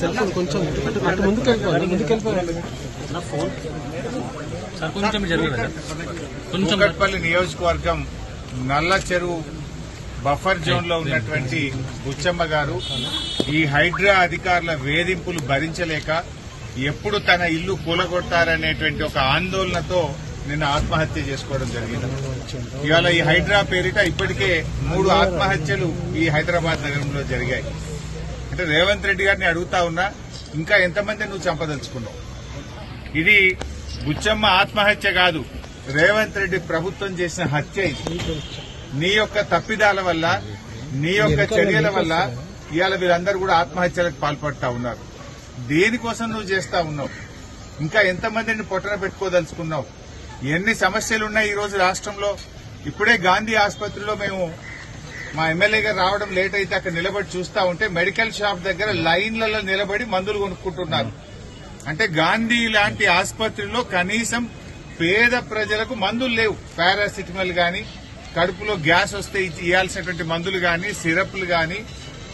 Cell phone కొంచెం అటు ముందుకు వెళ్ళిపోవాలి ముందుకు వెళ్ళిపోవాలి. సార్ కొంచెం కొంచెం నియోజకవర్గం నల్ల చెరువు బఫర్ జోన్లో ఉన్నటువంటి బుచ్చమ్మ గారు ఈ హైడ్రా అధికారుల వేధింపులు భరించలేక ఎప్పుడు తన ఇల్లు కూలగొట్టారనేటువంటి ఒక ఆందోళనతో నిన్న ఆత్మహత్య చేసుకోవడం జరిగింది. ఇవాళ ఈ హైడ్రా పేరిట ఇప్పటికే మూడు ఆత్మహత్యలు ఈ హైదరాబాద్ నగరంలో జరిగాయి. అంటే రేవంత్ రెడ్డి గారిని అడుగుతా ఉన్నా ఇంకా ఎంతమంది నువ్వు చంపదలుచుకున్నావు? ఇది బుచ్చమ్మ ఆత్మహత్య కాదు. రేవంత్ రెడ్డి ప్రభుత్వం చేసిన హత్య ఇది. నీ యొక్క తప్పిదాల వల్ల నీ యొక్క చర్యల వల్ల ఇవాళ వీళ్ళందరూ కూడా ఆత్మహత్యలకు పాల్పడతా ఉన్నారు. దేనికోసం నువ్వు చేస్తా ఉన్నావు. ఇంకా ఎంతమందిని పొట్టన పెట్టుకోదలుచుకున్నావు? ఎన్ని సమస్యలు ఉన్నాయి ఈ రోజు రాష్ట్రంలో? ఇప్పుడే గాంధీ ఆసుపత్రిలో మేము మా ఎమ్మెల్యే గారు రావడం లేట్ అయితే అక్కడ నిలబడి చూస్తా ఉంటే మెడికల్ షాప్ దగ్గర లైన్లలో నిలబడి మందులు కొనుక్కుంటున్నారు. అంటే గాంధీ లాంటి ఆసుపత్రిలో కనీసం పేద ప్రజలకు మందులు లేవు. పారాసిటమాల్ గాని కడుపులో గ్యాస్ వస్తే ఇవ్వాల్సినటువంటి మందులు గాని సిరప్లు గాని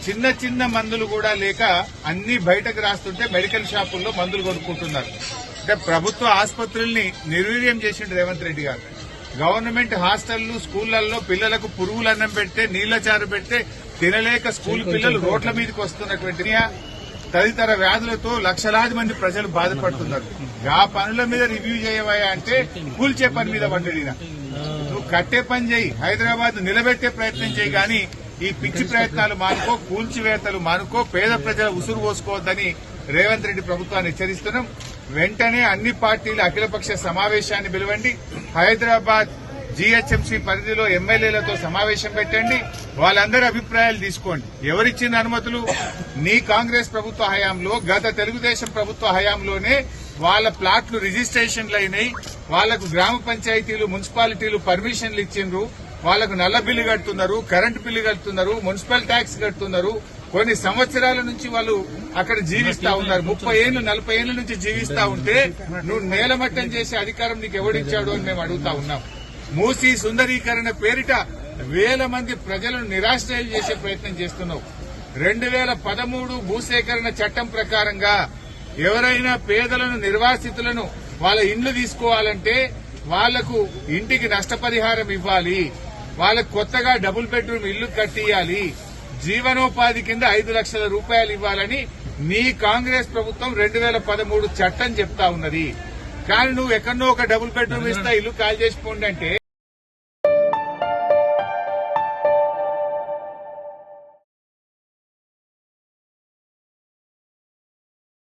చిన్న చిన్న మందులు కూడా లేక అన్ని బయటకు రాస్తుంటే మెడికల్ షాపుల్లో మందులు కొనుక్కుంటున్నారు. అంటే ప్రభుత్వ ఆసుపత్రుల్ని నిర్వీర్యం చేసిండు రేవంత్ రెడ్డి గారు. గవర్నమెంట్ హాస్టళ్ళు స్కూళ్ళలో పిల్లలకు పురుగులు అన్నం పెడితే నీళ్ళ చారు పెడితే తినలేక స్కూల్ పిల్లలు రోడ్ల మీదకి వస్తున్నటువంటి తదితర వ్యాధులతో లక్షలాది మంది ప్రజలు బాధపడుతున్నారు. ఆ పనుల మీద రివ్యూ చేయవా అంటే కూల్చే పని మీద పడ్డడినా నువ్వు కట్టే పని చేయి హైదరాబాద్ నిలబెట్టే ప్రయత్నం చేయి గాని ఈ పిచ్చి ప్రయత్నాలు మానుకో కూల్చివేతలు మానుకో పేద ప్రజల ఉసురు పోసుకోవద్దని రేవంత్ రెడ్డి ప్రభుత్వాన్ని హెచ్చరిస్తున్నాం. వెంటనే అన్ని పార్టీల అఖిలపక్ష సమావేశాన్ని పిలవండి. హైదరాబాద్ జీహెచ్ఎంసీ పరిధిలో ఎమ్మెల్యేలతో సమావేశం పెట్టండి. వాళ్ళందరి అభిప్రాయాలు తీసుకోండి. ఎవరిచ్చిన అనుమతులు? నీ కాంగ్రెస్ ప్రభుత్వ హయాంలో గత తెలుగుదేశం ప్రభుత్వ హయాంలోనే వాళ్ళ ప్లాట్లు రిజిస్ట్రేషన్లు అయినాయి. వాళ్ళకు గ్రామ పంచాయతీలు మున్సిపాలిటీలు పర్మిషన్లు ఇచ్చిండ్రు. వాళ్ళకు నల్ల బిల్లు కడుతున్నారు కరెంటు బిల్లు కడుతున్నారు మున్సిపల్ ట్యాక్స్ కడుతున్నారు. కొన్ని సంవత్సరాల నుంచి వాళ్ళు అక్కడ జీవిస్తా ఉన్నారు. ముప్పై ఏళ్ళు నలభై ఏళ్ళ నుంచి జీవిస్తా ఉంటే నువ్వు నేలమట్టం చేసే అధికారం నీకు ఎవడిచ్చాడు అని మేము అడుగుతా ఉన్నాం. మూసీ సుందరీకరణ పేరిట వేల మంది ప్రజలను నిరాశ్రయం చేసే ప్రయత్నం చేస్తున్నావు. రెండు వేల పదమూడు భూసేకరణ చట్టం ప్రకారంగా ఎవరైనా పేదలను నిర్వాసితులను వాళ్ళ ఇండ్లు తీసుకోవాలంటే వాళ్ళకు ఇంటికి నష్టపరిహారం ఇవ్వాలి. వాళ్ళకు కొత్తగా డబుల్ బెడ్రూమ్ ఇల్లు కట్టియాలి. జీవనోపాధి కింద ఐదు లక్షల రూపాయలు ఇవ్వాలని నీ కాంగ్రెస్ ప్రభుత్వం రెండు వేల పదమూడు చట్టం చెప్తా ఉన్నది. కానీ నువ్వు ఎక్కడో ఒక డబుల్ బెడ్రూమ్ ఇస్తా ఇల్లు కాల్ చేసిపోండి అంటే